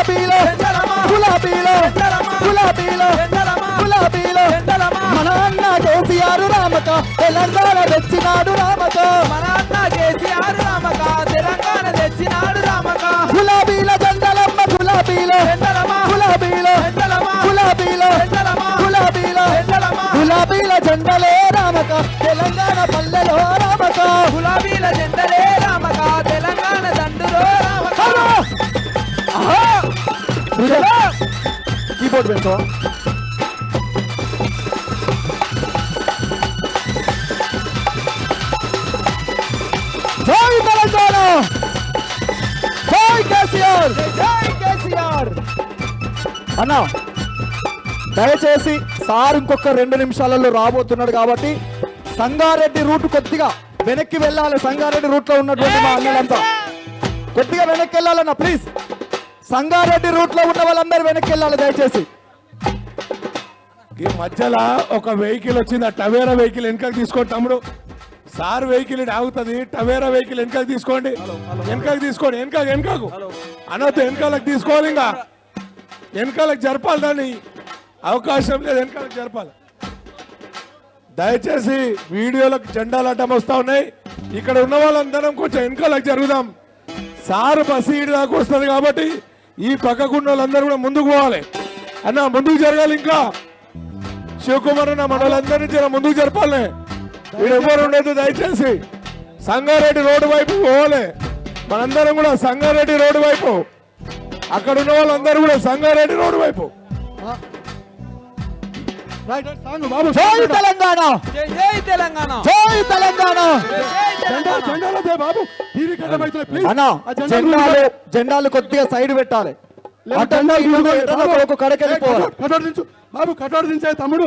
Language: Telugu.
గులాబీలో. గులాబీలో. గులాబీలో. గులాబీలో. మన అన్న కేసీఆర్ రామక తెలంగాణ తెచ్చినాడు రామక మన అన్న కేసీఆర్ రామక తెలంగాణ తెచ్చినాడు రామక గులాబీల జెండలమ్మ గులాబీలో. గులాబీలో. గులాబీలో. గులాబీలో. గులాబీల జెండలే రామక తెలంగాణ పల్లెలో రామక గులాబీల జెండలే కీబోర్డ్ పెడతావా జై తెలంగాణ జై కేసీఆర్ జై కేసీఆర్ అన్న దయచేసి సార్ ఇంకొక రెండు నిమిషాలలో రాబోతున్నాడు కాబట్టి సంగారెడ్డి రూట్ కొద్దిగా వెనక్కి వెళ్ళాలి. సంగారెడ్డి రూట్లో ఉన్నటువంటి మా అన్నలంతా. కొద్దిగా వెనక్కి వెళ్ళాలన్నా ప్లీజ్ సంగారెడ్డి రూట్లో ఉన్న వాళ్ళందరూ వెనక్కి వెళ్ళాలి దయచేసి. ఈ మధ్యలో ఒక వెహికల్ వచ్చింది ఆ టవేరా వెహికల్ వెనకకి తీసుకోండి తమ్ముడు. సార్ వెహికల్ ఇటు ఆగుతుంది టవేరా వెహికల్ వెనకకి తీసుకోండి. వెనకకి తీసుకోండి వెనక వెనకకు. అనొద్దు వెనకాలకు తీసుకోవాలి ఇంకా. వెనకాలకు జరపాలి దాన్ని. అవకాశం లేదు వెనకాలకు జరపాలి. దయచేసి వీడియోలకు జెండాలు అడ్డం వస్తా ఉన్నాయి. ఇక్కడ ఉన్న వాళ్ళందరం కొంచెం వెనకాలకు జరుగుదాం. సార్ బస్సు ఈడు దాకా వస్తుంది కాబట్టి ఈ పక్కకున్న వాళ్ళందరూ కూడా ముందుకు పోవాలి. అన్న ముందుకు జరగాలి ఇంకా. శివకుమార్ అన్న మనలందరినీ జర ముందుకు జరపాలి. వీడు ఎవరు ఉండదు దయచేసి. సంగారెడ్డి రోడ్డు వైపు పోవాలి. మనందరం కూడా సంగారెడ్డి రోడ్డు వైపు. అక్కడ ఉన్న వాళ్ళందరూ కూడా సంగారెడ్డి రోడ్డు వైపు. జై తెలంగాణ! జై తెలంగాణ! జై జెండాలు జెండాలు కొద్దిగా సైడ్ పెట్టాలి. ఒక కడకెళ్ళిపోవాలి బాబు కటారు దించే తమ్ముడు.